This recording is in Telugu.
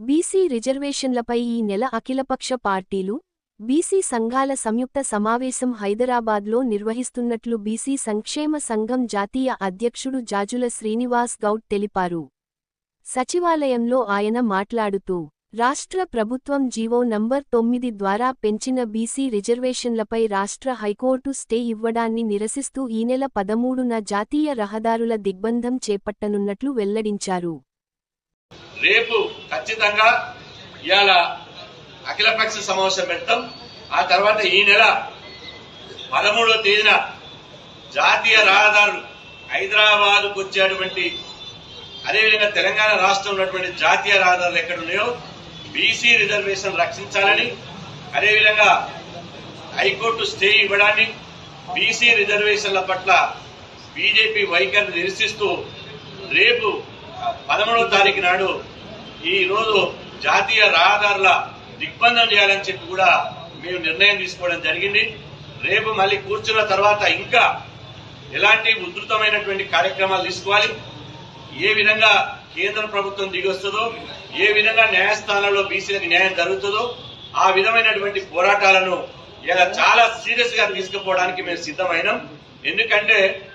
బీసీ రిజర్వేషన్లపై ఈ నెల అఖిలపక్ష పార్టీలు బీసీ సంఘాల సంయుక్త సమావేశం హైదరాబాద్లో నిర్వహిస్తున్నట్లు బీసీ సంక్షేమ సంఘం జాతీయ అధ్యక్షుడు జాజుల శ్రీనివాస్ గౌడ్ తెలిపారు. సచివాలయంలో ఆయన మాట్లాడుతూ రాష్ట్ర ప్రభుత్వం జీవో నంబర్ తొమ్మిది ద్వారా పెంచిన బీసీ రిజర్వేషన్లపై రాష్ట్ర హైకోర్టు స్టే ఇవ్వడాన్ని నిరసిస్తూ ఈ నెల పదమూడున జాతీయ రహదారుల దిగ్బంధం చేపట్టనున్నట్లు వెల్లడించారు. రేపు ఖచ్చితంగా ఇవాళ అఖిలపక్ష సమావేశం పెడతాం. ఆ తర్వాత ఈ నెల పదమూడవ తేదీన జాతీయ రహదారులు హైదరాబాద్కు వచ్చేటువంటి అదేవిధంగా తెలంగాణ రాష్ట్రంలో ఉన్నటువంటి జాతీయ రహదారులు ఎక్కడ ఉన్నాయో బీసీ రిజర్వేషన్ రక్షించాలని అదేవిధంగా హైకోర్టు స్టే ఇవ్వడాన్ని బీసీ రిజర్వేషన్ల పట్ల బీజేపీ వైఖరిని నిరసిస్తూ రేపు పదమూడవ తారీఖు నాడు ఈరోజు జాతీయ రహదారుల దిగ్బంధం చేయాలని చెప్పి కూడా మేము నిర్ణయం తీసుకోవడం జరిగింది. రేపు మళ్ళీ కూర్చున్న తర్వాత ఇంకా ఎలాంటి ఉధృతమైనటువంటి కార్యక్రమాలు తీసుకోవాలి? ఏ విధంగా కేంద్ర ప్రభుత్వం దిగొస్తుందో ఏ విధంగా న్యాయస్థానంలో బీసీలకు న్యాయం జరుగుతుందో ఆ విధమైనటువంటి పోరాటాలను ఇలా చాలా సీరియస్గా తీసుకుపోవడానికి మేము సిద్ధమైనాం. ఎందుకంటే